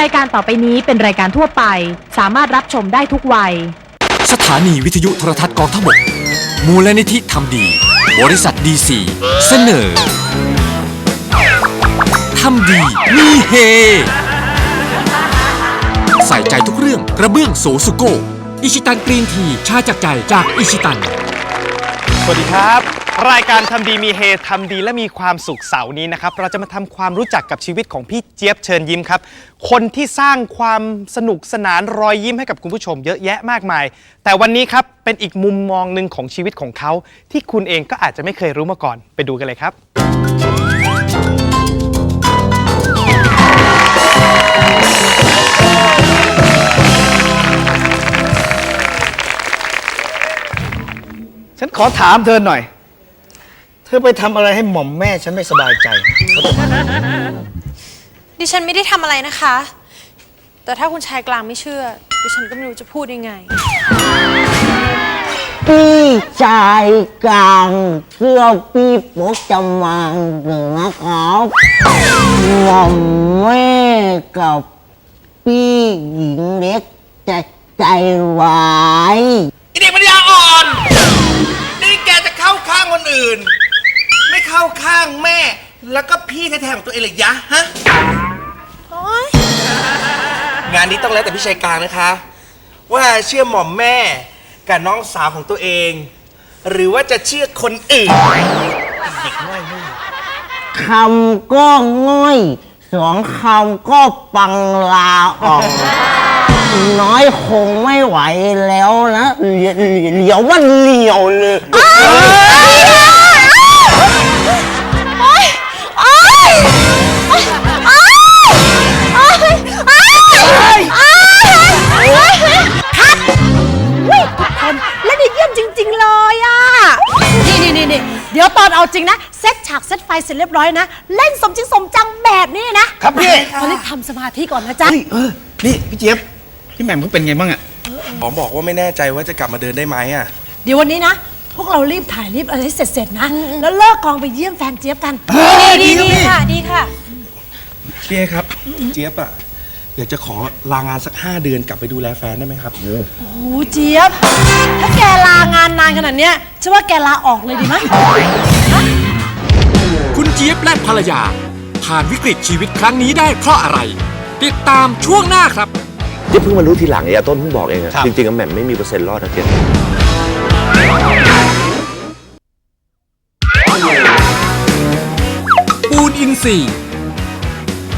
รายการต่อไปนี้เป็นรายการทั่วไป สามารถรับชมได้ทุกวัย สถานีวิทยุโทรทัศน์กองทพบกมูลนิธิทำดี บริษัทดีซีเสนอทำดีมีเฮ ใส่ใจทุกเรื่องกระเบื้องโสสุโกอิชิตันกรีนทีชาจากใจจากอิชิตัน สวัสดีครับ รายการทำดีมีเฮทำดีและมีความสุขเสาร์นี้นะครับ เราจะมาทำความรู้จักกับชีวิตของพี่เจี๊ยบเชิญยิ้มครับ คนที่สร้างความสนุกสนานรอยยิ้มให้กับคุณผู้ชมเยอะแยะมากมาย แต่วันนี้ครับเป็นอีกมุมมองหนึ่งของชีวิตของเขา ที่คุณเองก็อาจจะไม่เคยรู้มาก่อนไปดูกันเลยครับ ฉันขอถามเธอหน่อย ธอไปทำอะไรให้หม่อมแม่ฉันไม่สบายใจ ดิฉันไม่ได้ทำอะไรนะคะ แต่ถ้าคุณชายกลางไม่เชื่อ ดิฉันก็ไม่รู้จะพูดยังไง พี่ชายกลางเสื้อพี่ปกจะมังหนึ่งนะครับหม่อมแม่กับพี่หญิงเล็กจะใจไว้ไอเด็กปัญญาอ่อน นี่แกจะเข้าข้างคนอื่นไม่เข้าข้างแม่ แล้วก็พี่แท้ๆของตัวเองเลยยะฮะงานนี้ต้องแล้วแต่พี่ชายกลางนะคะ ว่าเชื่อหม่อมแม่กับน้องสาวของตัวเอง หรือว่าจะเชื่อคนอื่นคำก็ง่อยสองคำก็ปังลาออก น้อยคงไม่ไหวแล้วนะเหลียวเหลียวมันเหลียวเลยและดีเยี่ ยมจริง ๆ เลยอะ นี่นี่นี่นี่เดี๋ยวตอนเอาจริงนะ เซตฉากเซตไฟเสร็จเรียบร้อยนะ เล่นสมจริงสมจังแบบนี้นะครับพี่ตอนนี้ทำสมาธิก่อนนะจ๊ะ เฮ้ยเออนี่พี่เจี๊ยบพี่แหม่มเขาเป็นไงบ้างอะหมอบอกว่าไม่แน่ใจว่าจะกลับมาเดินได้ไหมอะ เดี๋ยววันนี้นะ พวกเรารีบถ่ายรีบอะไรให้เสร็จ ๆ นะ แล้วเลิกกองไปเยี่ยมแฟนเจี๊ยบกัน ดีดีดีค่ะ ดีค่ะ พี่เอครับ เจี๊ยบอะ อยากจะขอลางานสัก 5 เดือนกลับไปดูแลแฟนได้ไหมครับ โอ้เจี๊ยบ ถ้าแกลางานนานขนาดเนี้ยฉันว่าแกลาออกเลยดีไหมคุณเจี๊ยบและภรรยา ผ่านวิกฤตชีวิตครั้งนี้ได้เพราะอะไร ติดตามช่วงหน้าครับ ที่เพิ่งมารู้ทีหลังไอ้อาต้นเพิ่งบอกเองอะครับจริงๆอะแหม่มไม่มีเปอร์เซ็นต์รอดนะเจ๊ปูนอินซีย์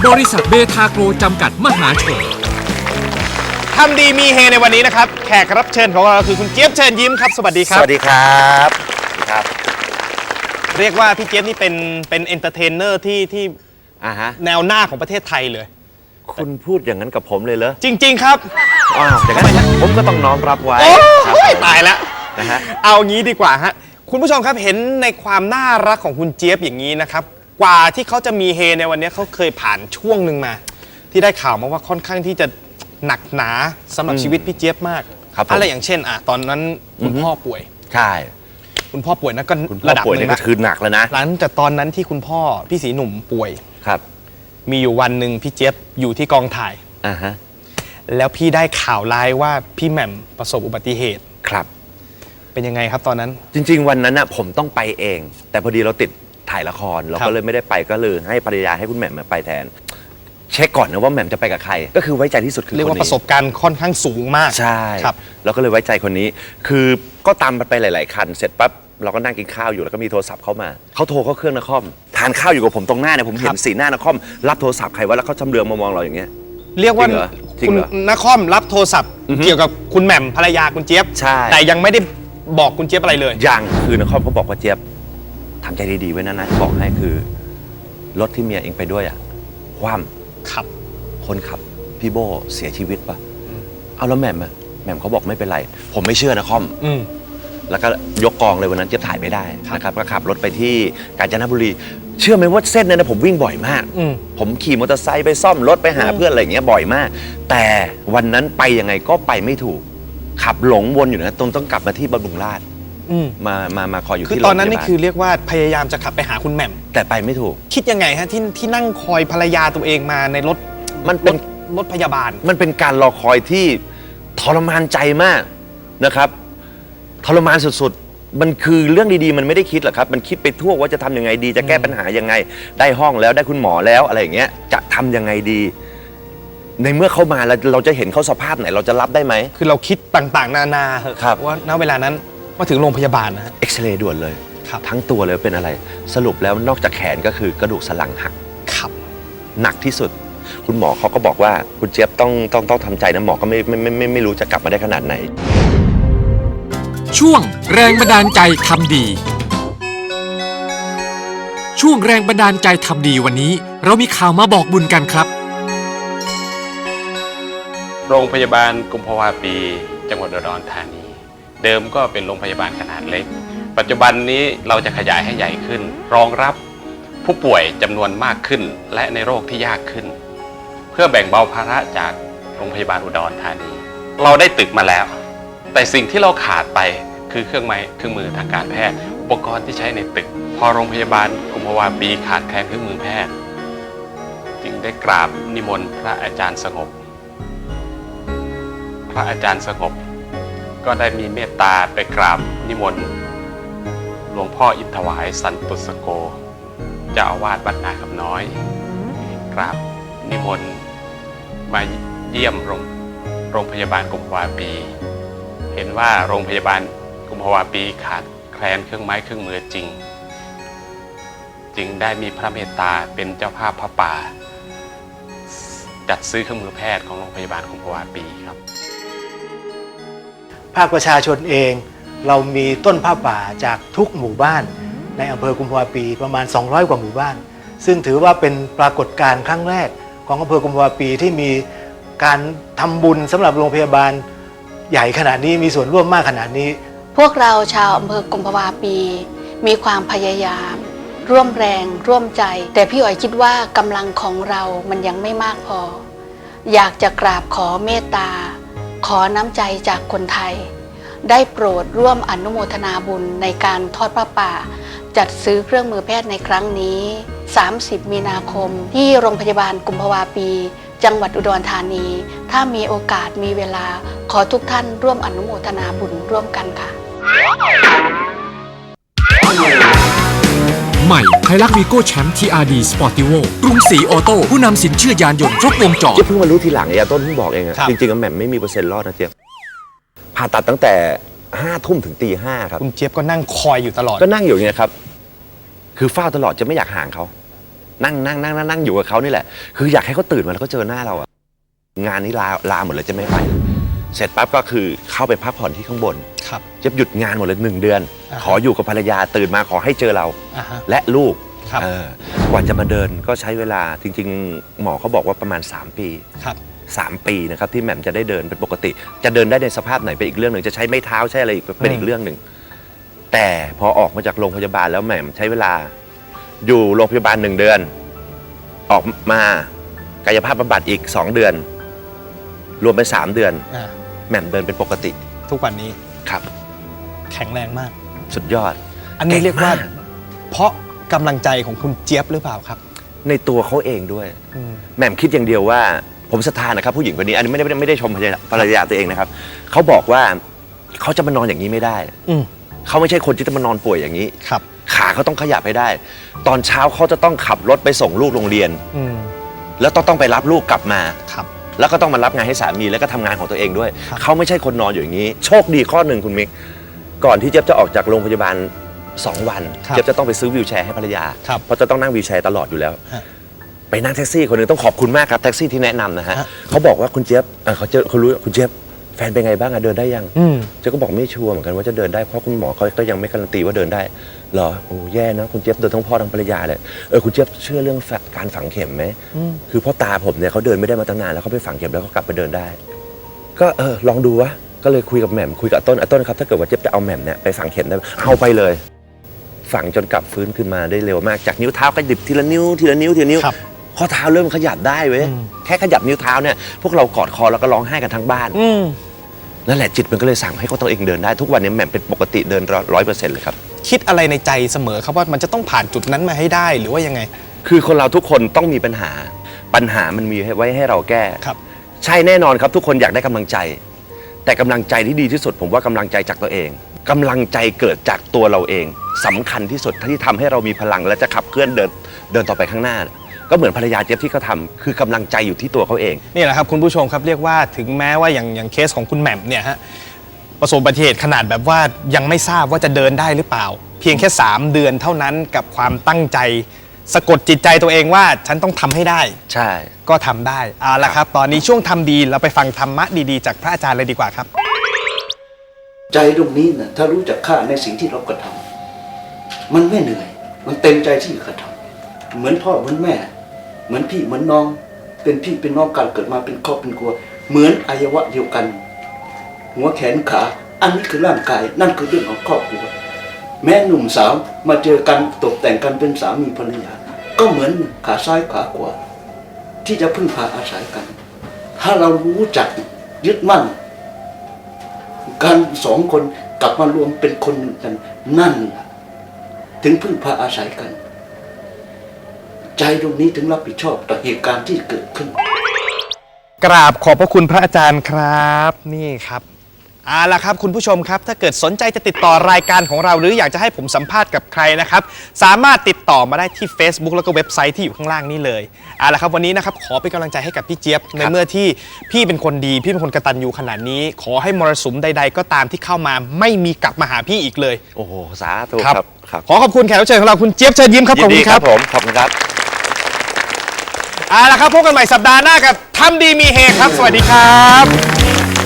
บริษัทเบทาโกรจำกัดมหาชน ทำดีมีเฮในวันนี้นะครับ แขกรับเชิญของเราคือคุณเจี๊ยบเชิญยิ้มครับ สวัสดีคสรับวัสดีครับครับ เรียกว่าพี่เจี๊ยบนี่เป็นเป็นเอนเตอร์เทนเนอร์ที่ที่อ่าฮะ แนวหน้าของประเทศไทยเลย คุณพูดอย่างนั้นกับผมเลยเหรอจริง ๆ ครับ อ้าวอย่างนั้นผมก็ต้องน้อมรับไว้โอ้ครับยตายแล้ว นะฮะ เอางี้ดีกว่าฮะ คุณผู้ชมครับเห็นในความน่ารักของคุณเจี๊ยบอย่างนี้นะครับ กว่าที่เขาจะมีเฮในวันนี้เขาเคยผ่านช่วงหนึ่งมา ที่ได้ข่าวมาว่าค่อนข้างที่จะหนักหนาสำหรับชีวิตพี่เจี๊ยบมากครับผม อะไรอย่างเช่นอะตอนนั้นคุณพ่อป่วย ใช่คุณพ่อป่วยนั่นก็คุณพ่อระดับป่วยหนี่นึ่งก็ละคือหนักแล้วนะหลังจากตอนนั้นที่คุณพ่อพี่สีหนุ่มป่วย ครับมีอยู่วันหนึ่งพี่เจี๊ยบอยู่ที่กองถ่าย อ่าฮะแล้วพี่ได้ข่าวร้ายว่าพี่แหม่มประสบอุบัติเหตุครับ เป็นยังไงครับตอนนั้น จริง ๆ วันนั้นน่ะผมต้องไปเอง แต่พอดีเราติด ถ่ายละครเราครัก็บเลยไม่ได้ไปก็เลยให้ภรรยาให้คุณแหม่มมาไปแทน เช็คก่อนนะว่าแหม่มจะไปกับใคร ก็คือไว้ใจที่สุดคือเรียกคนว่านี้ประสบการณ์ค่อนข้างสูงมากใช่ครับ เราก็เลยไว้ใจคนนี้ คือก็ตามมันไปหลาย ๆ คัน เสร็จปั๊บเราก็นั่งกินข้าวอยู่แล้วก็มีโทรศัพท์เข้ามาเขาโทรเข้าเครื่องนครทานข้าวอยู่กับผมตรงหน้าเนี่ยผมเห็นสีหน้านครรับโทรศัพท์ใครว่าแล้วเขาชำเลืองมามองเราอย่างเงี้ย เรียกว่าจริงเหรอจริงคุณเหรอนครรับโทรศัพท์อือฮึเกี่ยวกับคุณแหม่มภรรยาคุณเจี๊ยบใช่ แต่ยังไม่ได้บอกคุณเจี๊ยบอะไรเลย ยังคือนครเขาบอกว่าเจี๊ยบ ทำใจดีๆไว้นะนะที่บอกให้คือรถที่เมียเองไปด้วยอะคว่ครับำคนขับพี่โบเสียชีวิตปะเอาแล้วแหม่มอะแหม่มเขาบอกไม่เป็นไร ผมไม่เชื่อนะคอม อืม แล้วก็ยกกองเลยวันนั้นเจี๊ยบถ่ายไม่ได้นะครับก็ขับรถไปที่กาญจนบุรี เชื่อไหมว่าเส้นนั้นนะผมวิ่งบ่อยมาก อืม ผมขี่มอเตอร์ไซค์ไปซ่อมรถไปหาเพื่อนอะไรอย่างเงี้ยบ่อยมาก แต่วันนั้นไปยังไงก็ไปไม่ถูก ขับหลงวนอยู่นะตรงต้องกลับมาที่บำรุงราษฎร์ อืม มามามาคอยอยู่คือที่ตอนนั้นนี่โรงพยาบาลคือเรียกว่าพยายามจะขับไปหาคุณแหม่ม แต่ไปไม่ถูก คิดยังไงฮะที่ที่นั่งคอยภรรยาตัวเองมาในรถมันเป็นรถพยาบาล มันเป็นการรอคอยที่ทรมานใจมากนะครับทรมานสุดๆ มันคือเรื่องดีๆ มันไม่ได้คิดหรอกครับ มันคิดไปทั่วว่าจะทำยังไงดี จะแก้ปัญหายังไง ได้ห้องแล้วได้คุณหมอแล้วอะไรอย่างเงี้ยจะทำยังไงดี ในเมื่อเขามาแล้วเราจะเห็นเขาสภาพไหน เราจะรับได้ไหม คือเราคิดต่างๆ นานาเหอะครับ ว่าณเวลานั้น มาถึงโรงพยาบาลนะฮะ เอ็กซเรย์ด่วนเลยครับ ทั้งตัวเลยเป็นอะไร สรุปแล้วนอกจากแขนก็คือกระดูกสันหลังหัก ครับ หนักที่สุด คุณหมอเขาก็บอกว่าคุณเจี๊ยบต้องต้องต้องทำใจนะหมอก็ไม่ไม่ไมไม่ไม่รู้จะกลับมาได้ขนาดไหน ช่วงแรงบันดาลใจทำดี ช่วงแรงบันดาลใจทำดีวันนี้ เรามีข่าวมาบอกบุญกันครับ โรงพยาบาลกุมภาวาปี จังหวัดอุดรธานี เดิมก็เป็นโรงพยาบาลขนาดเล็ก ปัจจุบันนี้เราจะขยายให้ใหญ่ขึ้น รองรับผู้ป่วยจำนวนมากขึ้น และในโรคที่ยากขึ้น เพื่อแบ่งเบาภาระจากโรงพยาบาลอุดรธานี เราได้ตึกมาแล้ว แต่สิ่งที่เราขาดไปคือเครื่องไม้เครื่องมือทางการแพทย์ อุปกรณ์ที่ใช้ในตึก พอโรงพยาบาลกุมภาวาปีขาดแคลนเครื่องมือแพทย์ จึงได้กราบนิมนต์พระอาจารย์สงบ พระอาจารย์สงบ ก็ได้มีเมตตาไปกราบนิมนต์หลวงพ่ออินทวายสันตุสโกเจ้าอาวาสวัดนาคำน้อย กราบนิมนต์มาเยี่ยมโรงโรงพยาบาลกุมภาวาปี เห็นว่าโรงพยาบาลกุมภาวาปีขาดแคลนเครื่องไม้เครื่องมือจริง จึงได้มีพระเมตตาเป็นเจ้าภาพพระป่า จัดซื้อเครื่องมือแพทย์ของโรงพยาบาลกุมภาวาปีครับ ภาคประชาชนเอง เรามีต้นผ้าป่าจากทุกหมู่บ้าน ในอำเภอกุมภาวะปีประมาณ 200 กว่าหมู่บ้าน ซึ่งถือว่าเป็นปรากฏการณ์ครั้งแรก ของอำเภอกุมภาวะปีที่มีการทำบุญสำหรับโรงพยาบาลใหญ่ขนาดนี้มีส่วนร่วมมากขนาดนี้ พวกเราชาวอำเภอกุมภาวาปี มีความพยายาม ร่วมแรงร่วมใจ แต่พี่อ๋อยคิดว่ากำลังของเรามันยังไม่มากพอ อยากจะกราบขอเมตตา ขอน้ำใจจากคนไทย ได้โปรดร่วมอนุโมทนาบุญในการทอดพระป่า จัดซื้อเครื่องมือแพทย์ในครั้งนี้ 30 มีนาคม ที่โรงพยาบาลกุมภาวาปี จังหวัดอุดรธานี ถ้ามีโอกาสมีเวลาขอทุกท่านร่วมอนุโมทนาบุญร่วมกันค่ะ หม่ไฮลักวีโก้แชมป์ TRD Sportivo กรุงศรีออโต้ผู้นำสินเชื่อยานยนต์ครบวงจร เจี๊ยบเพิ่งมารู้ทีหลังไอ้ต้นเพิ่งบอกเองอะครับ จริงๆอะแหม่มไม่มีเปอร์เซ็นต์รอดนะเจี๊ยบผ่าตัดตั้งแต่ห้าทุ่มถึงตีห้าครับ คุณเจี๊ยบก็นั่งคอยอยู่ตลอด ก็นั่งอยู่อย่างเงี้ยครับ คือเฝ้าตลอดจะไม่อยากห่างเขา นั่งนั่งนั่งนั่งนั่งอยู่กับเขานี่แหละ คืออยากให้เขาตื่นมาแล้วก็เจอหน้าเราอะงานนี้ลาลาหมดเลยจะไม่ไปเสร็จปั๊บก็คือเข้าไปพักผ่อนที่ข้างบนครับ เจี๊ยบหยุดงานหมดเลยหนึ่งเดือน อ่าฮะ ขออยู่กับภรรยาตื่นมาขอให้เจอเราอ่าฮะ และลูกครับ เออกว่าจะมาเดินก็ใช้เวลาจริง ๆ หมอเขาบอกว่าประมาณ 3 ปี ครับ 3 ปีนะครับที่แหม่มจะได้เดินเป็นปกติ จะเดินได้ในสภาพไหนเป็นอีกเรื่องหนึ่งจะใช้ไม้เท้าใช้อะไรอีกเป็นอีอืกมเรื่องหนึ่งแต่พอออกมาจากโรงพยาบาลแล้วแหม่มใช้เวลา อยู่โรงพยาบาลหนึ่งเดือน ออกมากายภาพบำบัดอีก 2 เดือน รวมเป็นสามเดือน อ่า แหม่มเดินเป็นปกติทุกวันนี้ครับ แข็งแรงมาก สุดยอด อันนี้เรียกว่าก่งมเพราะกำลังใจของคุณเจี๊ยบหรือเปล่าครับ ในตัวเขาเองด้วย อืม แหม่มคิดอย่างเดียวว่าผมศรัทธานะครับผู้หญิงคนนี้อันนี้ไม่ได้ไม่ได้ไม่ได้ชมภรรยาภรรยาตัวเองนะครับเขาบอกว่าเขาจะมานอนอย่างนี้ไม่ได้อืมเขาไม่ใช่คนที่จะมานอนป่วยอย่างนี้ ครับ ขาเขาต้องขยับให้ได้ ตอนเช้าเขาจะต้องขับรถไปส่งลูกโรงเรียน อืมแล้วต้องต้องไปรับลูกกลับมา ครับ แล้วก็ต้องมารับงานให้สามีแล้วก็ทำงานของตัวเองด้วยครับเขาไม่ใช่คนนอนอยู่อย่างนี้ โชคดีข้อหนึ่งคุณมิก ก่อนที่เจี๊ยบจะออกจากโรงพยาบาล 2 วันครับเจี๊ยบจะต้องไปซื้อวีลแชร์ให้ภรรยา ครับเพราะจะต้องนั่งวีลแชร์ตลอดอยู่แล้ว ฮะไปนั่งแท็กซี่คนหนึงต้องขอบคุณมากครับแท็กซี่ที่แนะนำนะฮะฮะ เขาบอกว่าคุณเจี๊ยบเอ่อเขาเจอเขารู้คุณเจี๊ยบ แฟนเป็นไงบ้างอะเดินได้ยังอืมเจ๊ก็บอกไม่ชัวร์เหมือนกันว่าจะเดินได้เพราะคุณหมอเขาก็ยังไม่การันตีว่าเดินได้เหรอโอ้แย่นะคุณเจี๊ยบเดินทั้งพ่อทั้งภรรยาเลยเออคุณเจี๊ยบเชื่อเรื่องฝักการฝังเข็มไหมคือพ่อตาผมเนี่ยเขาเดินไม่ได้มาตั้งนานแล้วเขาไปฝังเข็มแล้วเขากลับไปเดินได้ ก็เออลองดูวะก็เลยคุยกับแหม่มคุยกับอาต้นอาต้นครับถ้าเกิดว่าเจี๊ยบจะเอาแหม่มเนี่ยไปฝังเข็มได้ไหมเอาไปเลยฝังจนกลับฟื้นขึ้นมาได้เร็วมากจากนิ้วเท้าก็ดิบทีละนิ้วทีละนิ้วทีละนิ้วครับ ข้อเท้าเริ่มขยับได้เว้ยอืมแค่ขยับนิ้วเท้าเนี่ยพวกเรากอดคอแล้วก็ร้องไห้กันทั้งบ้านอืมนั่นแหละจิตมันก็เลยสั่งให้เขาตัวเองเดินได้ทุกวันนี้แหม่มเป็นปกติเดินร้อยเปอร์เซ็นต์เลยครับ คิดอะไรในใจเสมอครับว่ามันจะต้องผ่านจุดนั้นมาให้ได้หรือว่ายังไง คือคนเราทุกคนต้องมีปัญหา ปัญหามันมีไว้ให้เราแก้ครับ ใช่แน่นอนครับทุกคนอยากได้กำลังใจ แต่กำลังใจที่ดีที่สุด ผมว่ากำลังใจจากตัวเองกำลังใจเกิดจากตัวเราเองสำคัญที่สุดที่ทำให้เรามีพลังและจะขับเคลื่อนเดินเดินต่อไปข้างหน้า ก็เหมือนภรรยาเจี๊ยบที่เขาทำคือกำลังใจอยู่ที่ตัวเขาเอง นี่แหละครับคุณผู้ชมครับเรียกว่าถึงแม้ว่าอย่างอย่างเคสของคุณแหม่มเนี่ยฮะประสบอุบัติเหตุขนาดแบบว่ายังไม่ทราบว่าจะเดินได้หรือเปล่า เพียงแค่ 3 เดือนเท่านั้นกับความตั้งใจ สะกดจิตใจตัวเองว่าฉันต้องทำให้ได้ ใช่ ก็ทำได้เอาละครับ ตอนนี้ช่วงทำดีเราไปฟังธรรมะดีๆ จากพระอาจารย์เลยดีกว่าครับ ใจตรงนี้นะถ้ารู้จักค่าในสิ่งที่เรากระทำมันไม่เหนื่อย มันเต็มใจที่จะกระทำเหมือนพ่อเหมือนแม่ เหมือนพี่เหมือนน้อง เป็นพี่เป็นน้องกันเกิดมาเป็นครอบเป็นครัว เหมือนอวัยวะเดียวกัน หัวแขนขา อันนี้คือร่างกาย นั่นคือเรื่องของครอบครัว แม่หนุ่มสาวมาเจอกันตกแต่งกันเป็นสามีภรรยา ก็เหมือนขาซ้ายขาขวาที่จะพึ่งพาอาศัยกัน ถ้าเรารู้จักยึดมั่น การสองคนกลับมารวมเป็นคนหนึ่งกันนั่นถึงพึ่งพาอาศัยกัน ใจตรงนี้ถึงรับผิดชอบต่อเหตุการณ์ที่เกิดขึ้น กราบขอบพระคุณพระอาจารย์ครับนี่ครับเอาละครับคุณผู้ชมครับ ถ้าเกิดสนใจจะติดต่อรายการของเรา หรืออยากจะให้ผมสัมภาษณ์กับใครนะครับ สามารถติดต่อมาได้ที่ Facebook แล้วก็เว็บไซต์ที่อยู่ข้างล่างนี้เลยเอาละครับวันนี้นะครับขอเป็นกำลังใจให้กับพี่เจี๊ยบในเมื่อที่พี่เป็นคนดีพี่เป็นคนกตัญญูขนาดนี้ ขอให้มรสุมใด ๆ ก็ตามที่เข้ามาไม่มีกลับมาหาพี่อีกเลยโอ้โหสาธุครับครับขอขอบคุณแขกรับเชิญของเราคุณเจี๊ยบเชิญยิ้มครับขยิอบนดีคุณคครัรับบผมขอบคุณครับ เอาละครับพบกันใหม่สัปดาห์หน้ากับทำดีมีเฮครับ สวัสดีครับ